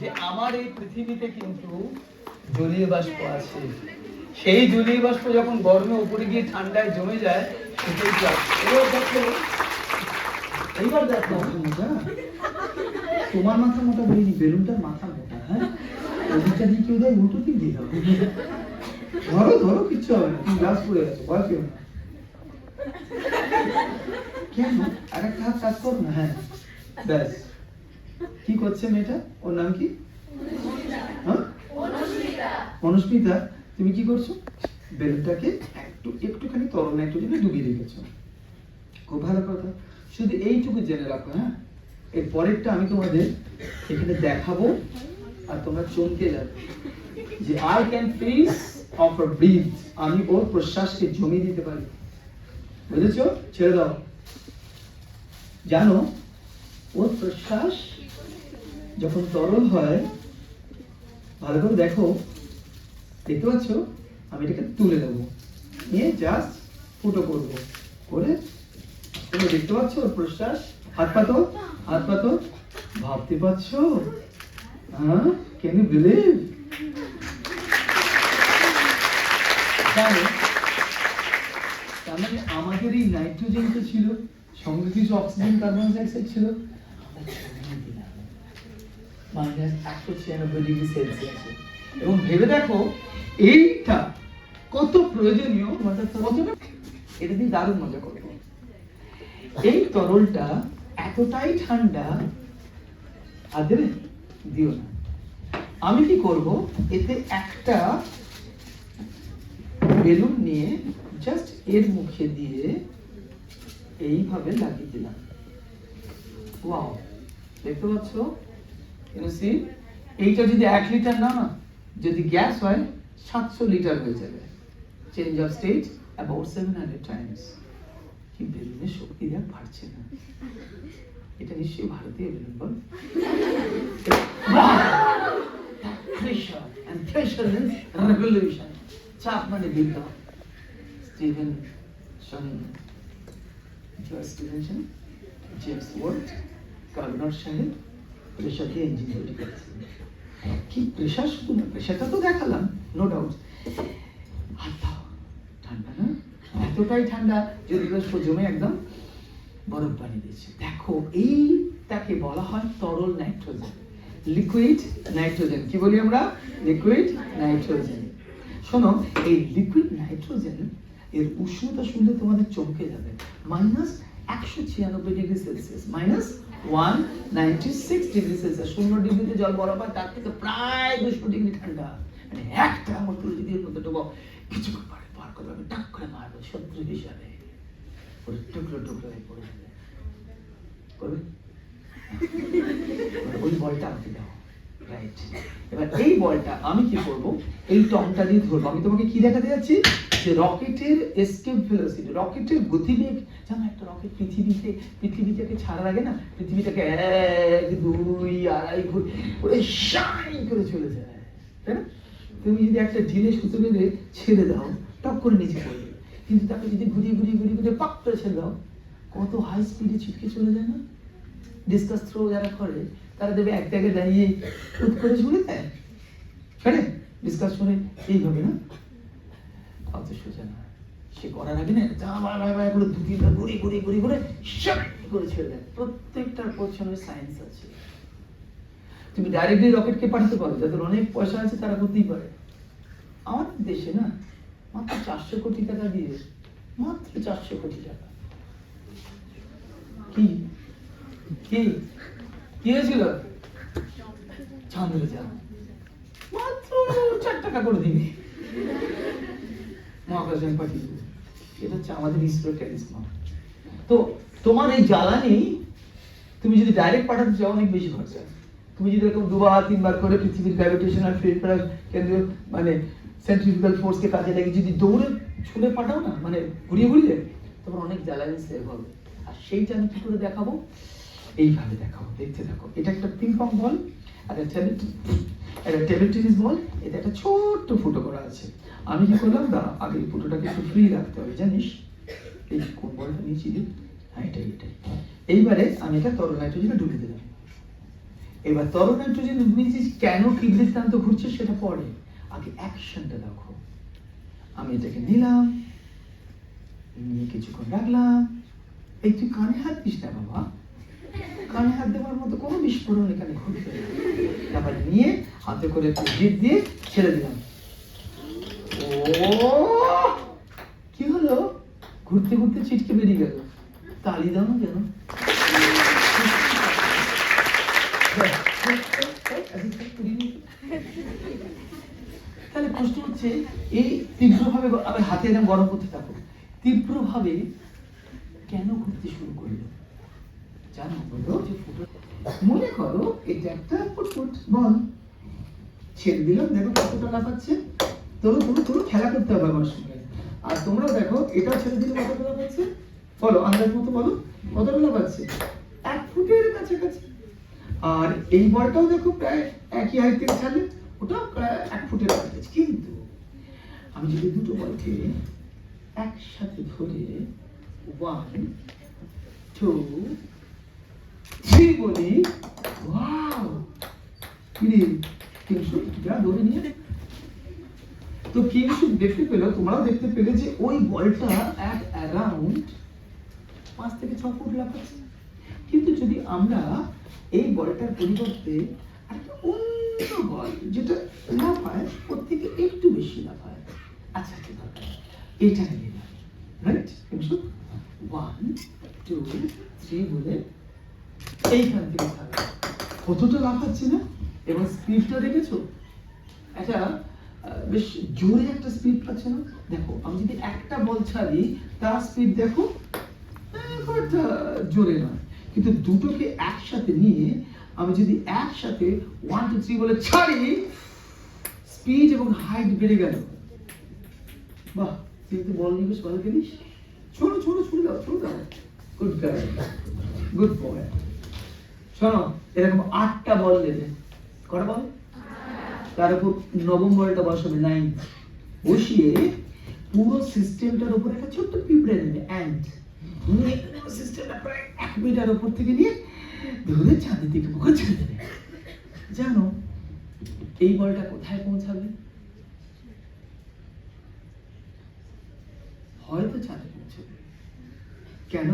যে আমার এই পৃথিবীতে কিন্তু জলীয় বাষ্প আছে। সেই জলীয় বাষ্প যখন গরমে উপরে গিয়ে ঠান্ডায় জমে যায় তোমার মাথা মোটা বলিনি, বেলুনটার মাথা মোটা হ্যাঁ? ওদিকটা দিয়ে কেউ দেয় দিক দিয়ে ধরো ধরো কিচ্ছু হবে না। তুমি গ্লাস পড়ে গেছো ভয় পেও না। কেন? আর একটা হাত কাজ করো না হ্যাঁ। ব্যাস। কি করছে মেয়েটা? ওর নাম কি? হ্যাঁ? অনুস্মিতা তুমি কি করছ? বেলুনটাকে একটু একটুখানি তরল নাইট্রোজেনে ডুবিয়ে রেখেছো। খুব ভালো কথা। শুধু এইটুকু জেনে রাখো হ্যাঁ? এর পরেরটা আমি তোমাদের এখানে দেখাবো। আর তোমরা চমকে যাবে। যে I can fees of breath আমি ওর প্রশ্বাসকে জমিয়ে দিতে পারি। বুঝেছ? ছেড়ে দাও। জানো, ওর প্রশ্বাস যখন তরল হয়, ভালো করে দেখো। দেখতে পাচ্ছ? আমি এটাকে তুলে নেব নিয়ে জাস্ট ফুটো করব। করে তুমি দেখতে পাচ্ছ ওর প্রশ্বাস? হাত পাতো হাত পাতো ভাবতে পারছ? ক্যান ইউ বিলিভ জানো, তার মানে আমাদের এই নাইট্রোজেন তো ছিল, সঙ্গে কিছু অক্সিজেন কার্বন ডাইঅক্সাইড ছিল। মাইনাস একশো ছিয়ানব্বই ডিগ্রি এবং ভেবে দেখো, এইটা কত প্রয়োজনীয় কতটা এটা দিয়ে দারুণ মজা করব এই তরলটা এতটাই ঠান্ডা আর দেবে দিও না। আমি কি করব? এতে একটা বেলুন নিয়ে জাস্ট এর মুখে দিয়ে এইভাবে লাগিয়ে দিলাম। ওয়াও দেখতে পাচ্ছ? সি এইটা যদি এক লিটার না না যদি গ্যাস হয়, সাতশো লিটার হয়ে যাবে। Change of state about seven hundred times কি বেলুনের শক্তি দেখ বাড়ছে না। এটা নিশ্চয়ই ভারতীয় balloon ball pressure and pressure means revolution চাপ মানে জেমস সাহেব প্রেশার দিয়ে ইঞ্জিন তৈরি কি তো দেখালাম নো ডাউট ঠান্ডা না? এতটাই ঠান্ডা, যদি জমে একদম বরফ বানিয়ে দিয়েছে। দেখো এইটাকে বলা হয় তরল নাইট্রোজেন। Liquid nitrogen. কি বলি আমরা? Liquid nitrogen. শোনো, এই লিকুইড নাইট্রোজেন, এর উষ্ণতা শুনলে তোমাদের চমকে যাবে। মাইনাস একশো ছিয়ানব্বই degree Celsius minus one ninety six degree Celsius শূন্য ডিগ্রিতে জল বরফ হয় তার থেকে প্রায় দুশো ডিগ্রি ঠান্ডা। মানে একটা মতো যদি মধ্যে ঢোকো কিছুক্ষণ পরে বার করবে আমি টাক করে মারবো শত্রু হিসাবে ওর টুকরো টুকরো হয়ে পড়ে যাবে ওই বলটা আমাকে দাও। রাইট এবার এই বলটা আমি কি করব? এই টংটা দিয়ে ধরবো। আমি তোমাকে কি দেখাতে যাচ্ছি? যে রকেটের এসকেপ ভেলোসিটি রকেটের গতিবেগ জানো একটা রকেট পৃথিবীতে, পৃথিবীটাকে ছাড়ার আগে না? পৃথিবীটাকে এক, দুই, আড়াই, ঘুরে করে শাইন করে চলে যায়। তাই না? তুমি যদি একটা ঢিলে সুতো বেঁধে ছেড়ে দাও টপ করে নিচে পড়বে কিন্তু তাকে যদি ঘুরিয়ে ঘুরিয়ে ঘুরিয়ে ঘুরিয়ে পাক করে ছেড়ে দাও, কত হাই স্পিডে ছিটকে চলে যায় না? ডিসকাস থ্রো যারা করে, তারা দেবে এক জায়গায় দাঁড়িয়ে টুট করে ছুড়ে দেয়। করে ডিসকাস করে এইভাবে না? অত সোজা না। সে করার আগে না, যা ভাই ভাই ভাই করে দু তিনটা ঘুরি ঘুরি ঘুরি ঘুরে করে ছেড়ে দেয়। প্রত্যেকটার পছন্দ সায়েন্স আছে। তুমি ডাইরেক্টলি রকেটকে পাঠাতে পারো, যাদের অনেক পয়সা আছে তারা করতেই পারে। আমাদের দেশে না মাত্র চারশো কোটি টাকা দিয়ে, মাত্র চারশো কোটি টাকা। কি? কি? কি হয়েছিল? চন্দ্রযান মাত্র চার টাকা করে দিবি মহাকাশযান পাঠিয়ে এটা হচ্ছে আমাদের ইসরো তো তোমার এই জ্বালানি, তুমি যদি ডাইরেক্ট পাঠাতে চাও, অনেক বেশি খরচা। তুমি যদি এরকম দুবার, তিনবার করে পৃথিবীর গ্র্যাভিটেশনাল ফিল্ড কেন্দ্রীয় মানে সেন্ট্রিফিক্যাল ফোর্সকে কাজে লাগিয়ে যদি দৌড়ে ছুঁড়ে পাঠাও না মানে ঘুরিয়ে ঘুরিয়ে তোমার অনেক জ্বালানি সেভ হবে। আর সেইটা আমি কি করে দেখাবো? এইভাবে দেখাবো, দেখতে থাকো। এটা একটা পিং পং বল আর একটা টেবিল টেনিস বল এটা একটা ছোট্ট ফুটো করা আছে। আমি কি করলাম? দাঁড়া আগে ফুটোটাকে একটু ফ্রি রাখতে হবে, জানিস? এই কোন বলটা নিয়েছিলি হ্যাঁ এটাই এটাই এইবারে আমি এটা তরল নাইট্রোজেনে ঢুকে দিলাম। এবার তরল নাইট্রোজেন বুঝেছিস কেন কিডনির প্রান্ত ঘুরছে সেটা পরে। আগে অ্যাকশনটা দেখো। আমি এটাকে নিলাম, নিয়ে কিছুক্ষণ রাখলাম। এই তুই কানে হাত দিস না বাবা? কানে হাত দেওয়ার মতো কোনো বিস্ফোরণ এখানে ঘটবে। তারপর নিয়ে হাতে করে একটু জিপ দিয়ে ছেড়ে দিলাম। ও কি হলো? ঘুরতে ঘুরতে ছিটকে বেরিয়ে গেল। তালি দাও না কেন তাহলে প্রশ্ন হচ্ছে এই তীব্রভাবে আবার হাতে গরম করতে থাকো। তীব্রভাবে কেন ঘুরতে শুরু করল? জানো বলো যে মনে করো এটা একটা ফুটফুট বল। ছেড়ে দেখো কতটা লাফাচ্ছে। খেলা করতে হবে আমার সঙ্গে। আর তোমরা দেখো এটাও ছেড়ে দিলে কতটা লাফাচ্ছে? বলো, আন্দাজ মতো বলো, কতটা লাফাচ্ছে? এক ফুটের কাছাকাছি। আর এই বলটাও দেখো প্রায় একই হাইট থেকে ছাড়লে ওটাও প্রায় এক ফুটের কিন্তু আমি যদি দুটো বলকে একসাথে ধরে ওয়ান টু থ্রি বলি। ওয়াও কিরে তিনশো যা ধরে নিয়ে তো কিংসু দেখতে পেল, তোমরাও দেখতে পেলে যে ওই বলটা এক অ্যারাউন্ড পাঁচ থেকে ছ ফুট লাফাচ্ছে। কিন্তু যদি আমরা এই বলটার পরিবর্তে একটা অন্য বল, যেটা লাফায়, ওর থেকে একটু বেশি লাফায় আচ্ছা রাইট ওয়ান টু থ্রি বলে এইখান থেকে কতটা না? এবং দেখেছ? একটা বেশ জোরে একটা দেখো, আমি যদি একটা বল ছাড়ি, তার দেখো জোরে নয়। কিন্তু দুটোকে একসাথে নিয়ে আমি যদি একসাথে ওয়ান টু থ্রি বলে ছাড়ি স্পিড এবং হাইট বেড়ে গেল। বাহ তুই তো বল নিয়ে বেশ ভালো খেলিস ছোড়ো ছোড়ো, ছুড়ে দাও ছুড়ে দাও। গুড গার্ল গুড বয় শোনো, এরকম আটটা বল দেবে। কটা বল? তার উপর নবম বলটা বসাবে নাইন বসিয়ে পুরো সিস্টেমটার উপর একটা ছোট্ট পিঁপড়ে নেবে অ্যান্ড সিস্টেমটা প্রায় এক মিটার উপর থেকে নিয়ে ধরে ছাদের দিকে ছেড়ে দেবে। জানো, এই বলটা কোথায় পৌঁছাবে? হয়তো ছাদে পৌঁছবে কেন?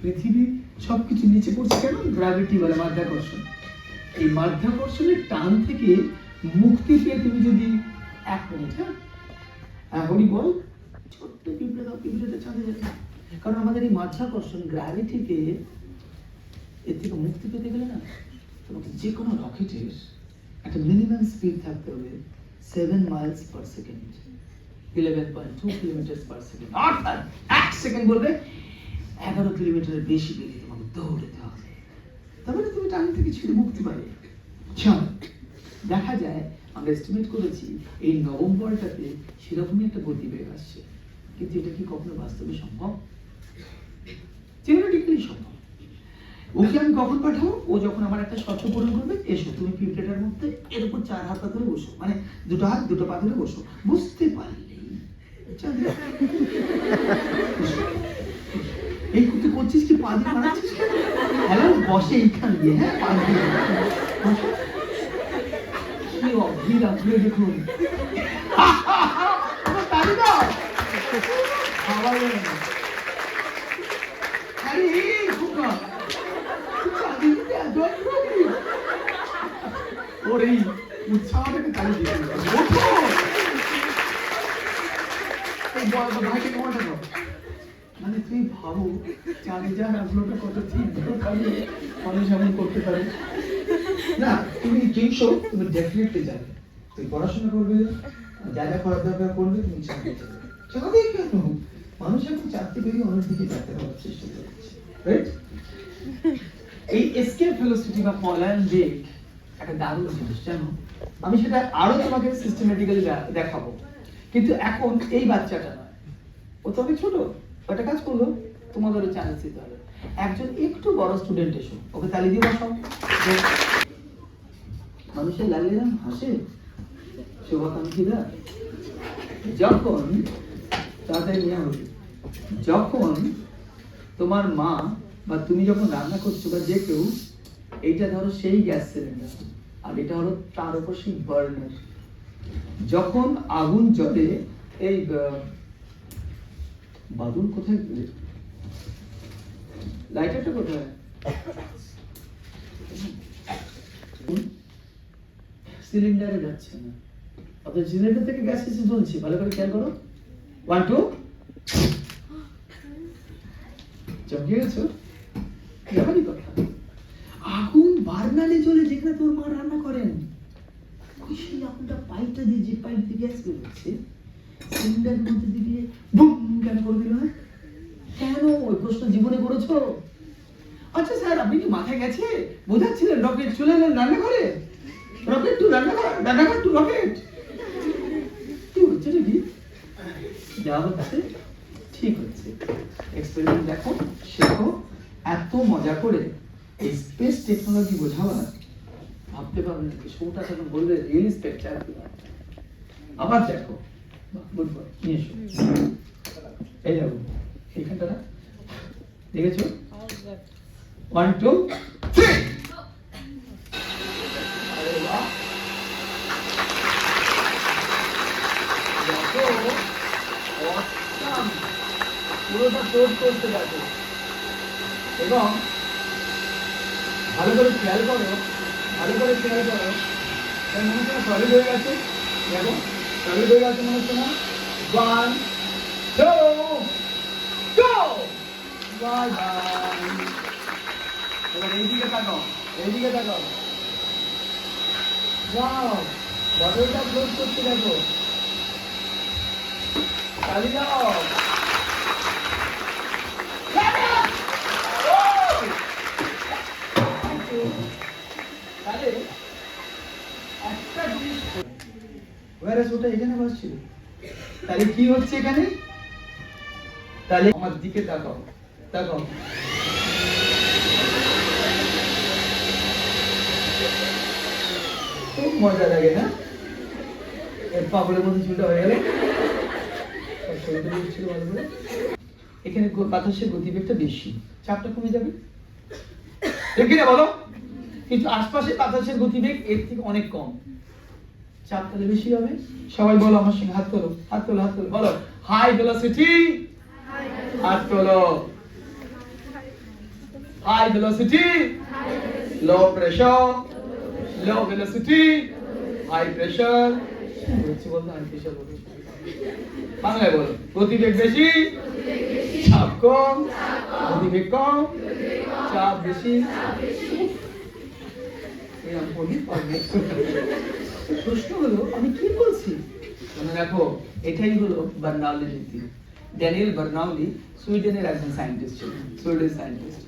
পৃথিবী সবকিছু নিচে পড়ছে কেন? গ্র্যাভিটি বলে মাধ্যাকর্ষণ। এই মাধ্যাকর্ষণের টান থেকে মুক্তি পেয়ে তুমি যদি এক মিনিট হ্যাঁ? বল। ছোট্ট পিঁপড়ে দাও পিঁপড়েটা ছাদে যাবে কারণ আমাদের এই মাধ্যাকর্ষণ গ্র্যাভিটিকে এর থেকে মুক্তি পেতে গেলে না, তোমাকে যে কোনো রকেটের একটা মিনিমাম স্পিড থাকতে হবে seven miles per second eleven point two kilometre per second অর্থাৎ এক সেকেন্ড বলবে, এগারো কিলোমিটারের বেশি বেগে তোমাকে দৌড়তে হবে। তারপরে তুমি টাইম থেকে ছেড়ে মুক্তি পাবে। দেখা যায়, আমরা এস্টিমেট করেছি, এই নবম বলটাতে সেরকমই একটা গতিবেগ আসছে। কিন্তু এটা কি কখনো বাস্তবে সম্ভব? থিওরিটিক্যালি সম্ভব। ওকে আমি কখন পাঠাবো ও যখন আমার একটা শর্ত পূরণ করবে এসো তুমি পিঁপড়েটার মধ্যে এর উপর চার হাত পা ধরে বসো মানে দুটো হাত দুটো পা ধরে বসো বুঝতে পারলেই চল। এই তুই করছিস কি পা দিয়ে মারাচ্ছিস হ্যালো বসে এইখান দিয়ে হ্যাঁ পা দিয়ে। কি অদ্ভুত আপনি দেখুন খাওয়া যাবে না। আরে এই খোকা, তুই চাঁদের মধ্যে এত আগ্রহী? ওর এই উৎসাহটাকে তালি দিয়ে দিল। ওঠো! এই বল, বল, ভাইকে কমাটা দাও। মানে তুই ভাবো চাঁদে কত তীব্র মানুষ এমন করতে পারে। না, তুমি কিনছো তুমি ডেফিনেটলি যাবে তুই পড়াশোনা করবে, যা যা করার দরকার করবে, তুমি চাকরি চাকরি কেন? মানুষ এখন চাকরি পেরিয়ে অনেক দিকে যেতে হওয়ার চেষ্টা করছে। এই এসকেপ ভেলোসিটি বা পলায়ন বেগ একটা দারুণ জিনিস, জানো? আমি সেটা আরও তোমাকে সিস্টেমেটিক্যালি দেখাবো। কিন্তু এখন এই বাচ্চাটা নয়। ও তবে ছোট একটা কাজ করল, তোমাদেরও চান্স দিতে হবে। একজন একটু বড় স্টুডেন্ট এসো, ওকে তালি দিয়ে বসাও। মানুষের লাগলে না হাসে, শুভাকাঙ্ক্ষীরা, যখন তাদের নিয়ে হবে যখন তোমার মা বা তুমি যখন রান্না করছ বা যে কেউ, এইটা ধরো সেই গ্যাস সিলিন্ডার, আর এটা হলো তার উপর সেই বার্নার। যখন আগুন জ্বলে, এই বাদুন কোথায় লাইটারটা কোথায়? সিলিন্ডারে যাচ্ছে না। থেকে গ্যাস এসে জ্বলছে, ভালো করে খেয়াল করো। ওয়ান টু চমকে গেছো কথা। আগুন বার্নালে জ্বলে যেখানে তোর মা রান্না করেন। সেই আগুনটা পাইপটা দিয়ে যে পাইপ দিয়ে গ্যাস বেরোচ্ছে সিলিন্ডারের মধ্যে দিয়ে বুম, কেন করে দিল না কেন? ওই প্রশ্ন জীবনে করেছ? আচ্ছা স্যার, আপনি কি মাথায় গেছে? বোঝাচ্ছিলেন রকেট চলে এলেন রান্না করে রকেট টু রান্না কর রান্নাঘর টু রকেট। কি হচ্ছে রে কি যা হচ্ছে? ঠিক হচ্ছে। এক্সপেরিমেন্ট দেখো, শেখো, এত মজা করে এই স্পেস টেকনোলজি বোঝাবার ভাবতে পারবেন নাকি শোটা যখন বলবে রিয়েলি স্পেকটাকুলার আবার দেখো নিয়ে এসো। এই যাব এইখানটা না, দেখেছ? কোড করতে দেখো এবং ভালো করে খেয়াল করো, ভালো করে খেয়াল করো। তার মনে হচ্ছে সলিড হয়ে গেছে। দেখো সলিড হয়ে গেছে মনে হচ্ছে না? ওয়ান টু বাই বাই এবার এইদিকে তাকাও এইদিকে তাকাও। ওয়াও বটলটা ক্লোজ করতে দেখো। তাহলে একটা জিনিস ওটা এখানে তাহলে কি হচ্ছে এখানে? তাহলে আমার দিকে তাকাও তাকাও। খুব মজা লাগে না এর পাপড়ের মধ্যে চুলটা হয়ে গেল। এখানে বাতাসের গতিবেগটা বেশি। চাপটা কমে যাবে। ঠিক না, বলো। কিন্তু আশপাশে বাতাসের গতিবেগ এর থেকে অনেক কম। চাপ বেশি হবে। সবাই বলো আমার সঙ্গে, হাত তোলো হাত তোলো হাত তোলো। বলো, হাই ভেলোসিটি হাত তোলো। High velocity low pressure low velocity high pressure বলছি বলতে হাই প্রেশার বলতে বাংলায় বলো, গতিবেগ বেশি, চাপ কম, গতিবেগ কম, চাপ বেশি। বলি। প্রশ্ন হলো, আমি কি বলছি? মনে রাখো এটাই হলো বার্নাউলি নীতি। ড্যানিয়েল বার্নাউলি সুইডেনের একজন সায়েন্টিস্ট ছিলেন, Sweden scientist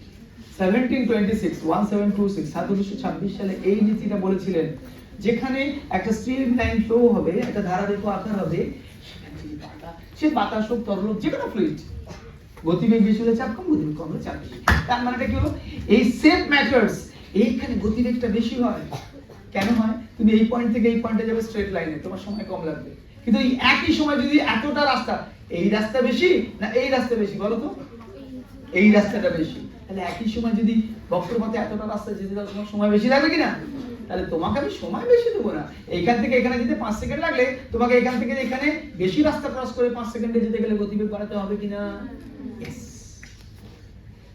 seventeen twenty six one seven two six সাতশো ছাব্বিশ সালে এই নীতিটা বলেছিলেন, যেখানে একটা স্ট্রিম লাইন ফ্লো হবে, একটা ধারারেখ আকার হবে সে বাতাস হোক, তরল হোক যে কোনো ফ্লুইড গতিবেগ বেশি হলে চাপ কম, গতিবেগ কম হলে চাপ তার মানেটা কি হলো? এই সেম ম্যাটার্স এইখানে গতিবেগটা বেশি হয়। কেন হয়? তুমি এই পয়েন্ট থেকে এই পয়েন্টে যাবে স্ট্রেট লাইনে তোমার সময় কম লাগবে। কিন্তু এই একই সময় যদি এতটা রাস্তা, এই রাস্তা বেশি না এই রাস্তা বেশি, বলো তো? এই রাস্তাটা বেশি। তাহলে একই সময় যদি বক্রপথে এতটা রাস্তা যেতে তাহলে তোমার সময় বেশি লাগবে কিনা? তাহলে তোমাকে আমি সময় বেশি দেবো না। এইখান থেকে এখানে যেতে পাঁচ সেকেন্ড লাগলে তোমাকে এখান থেকে এখানে বেশি রাস্তা ক্রস করে পাঁচ সেকেন্ডে যেতে গেলে গতিবেগ বাড়াতে হবে কিনা?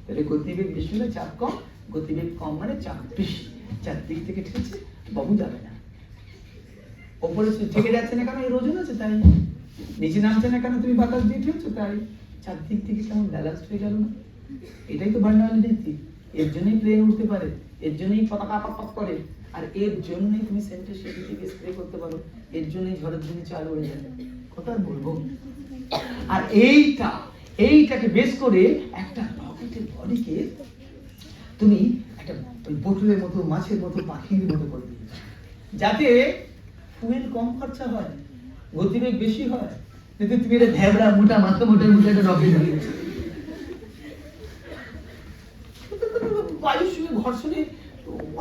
তাহলে গতিবেগ বেশি হলে চাপ কম, গতিবেগ কম মানে চাপ বেশি। চারদিক থেকে ঠেলছে বাবু যাবে না। ওপরে থেকে যাচ্ছে না কেন? এর ওজন আছে তাই। নিচে নামছে না কেন? তুমি বাতাস দিয়ে ঠেলছো তাই। চারদিক থেকে কেমন ব্যালেন্স হয়ে গেল না? এটাই তো বার্নাওয়ালি নীতি। এর জন্যই প্লেন উঠতে পারে, এর জন্যই পতাকা পাক করে, আর এর জন্যই তুমি সেন্টে সেটি থেকে স্প্রে করতে পারো, এর জন্যই ঝড়ের দিনে চাল উড়ে যায়। কথা বলব? আর এইটা, এইটাকে বেস করে একটা রকেটের বডিকে তুমি একটা ওই মতো, মাছের মতো, পাখির মতো করে দিয়েছ। যাতে ফুয়েল কম খরচা হয়, গতিবেগ বেশি হয় কিন্তু তুমি এটা ভ্যাবড়া মোটা, মাথা মোটা মোটা, একটা রকেট দিয়েছ বায়ুর সঙ্গে ঘর্ষণে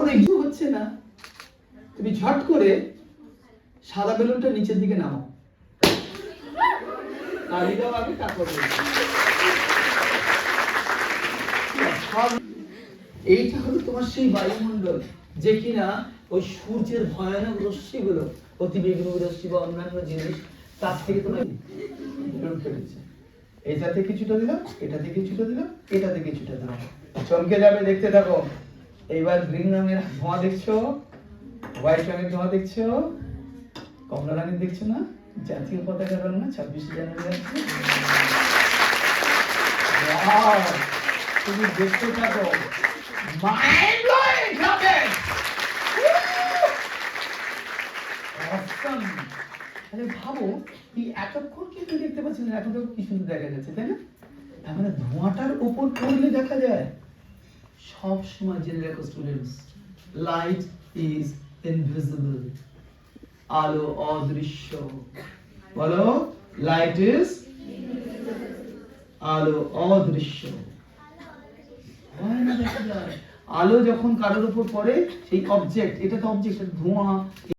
অনেক হচ্ছে না। তুমি ঝট করে সাদা বেলুনটা নিচের দিকে নামো তালি দাও এইটা হলো তোমার সেই বায়ুমণ্ডল, যে কিনা ওই সূর্যের ভয়ানক রশ্মিগুলো অতিবেগুনি রশ্মি বা অন্যান্য জিনিস, তার থেকে তোমার বিরোধ করেছে এটাতে কিছুটা দিলাম, এটাতে কিছুটা দিলাম, এটাতে কিছুটা দিলাম। চমকে যাবে দেখতে থাকো। এইবার গ্রিন রঙের ধোঁয়া দেখছ? হোয়াইট রঙের ধোঁয়া দেখছ? কমলা রঙের দেখছ না? জাতীয় পতাকা রং না ছাব্বিশে জানুয়ারি আছে তুমি দেখতে থাকো। আরে ভাবো এই এতক্ষণ কিন্তু দেখতে পাচ্ছেন না, এখন তো কি সুন্দর দেখা যাচ্ছে তাই না? তার মানে ধোঁয়াটার উপর পড়লে দেখা যায়। সব সময় জেনে রাখো স্টুডেন্টস লাইট ইজ ইনভিজিবল আলো অদৃশ্য। বলো লাইট ইজ আলো অদৃশ্য। আলো যখন কারোর উপর পড়ে, সেই অবজেক্ট এটা তো অবজেক্ট ধোঁয়া।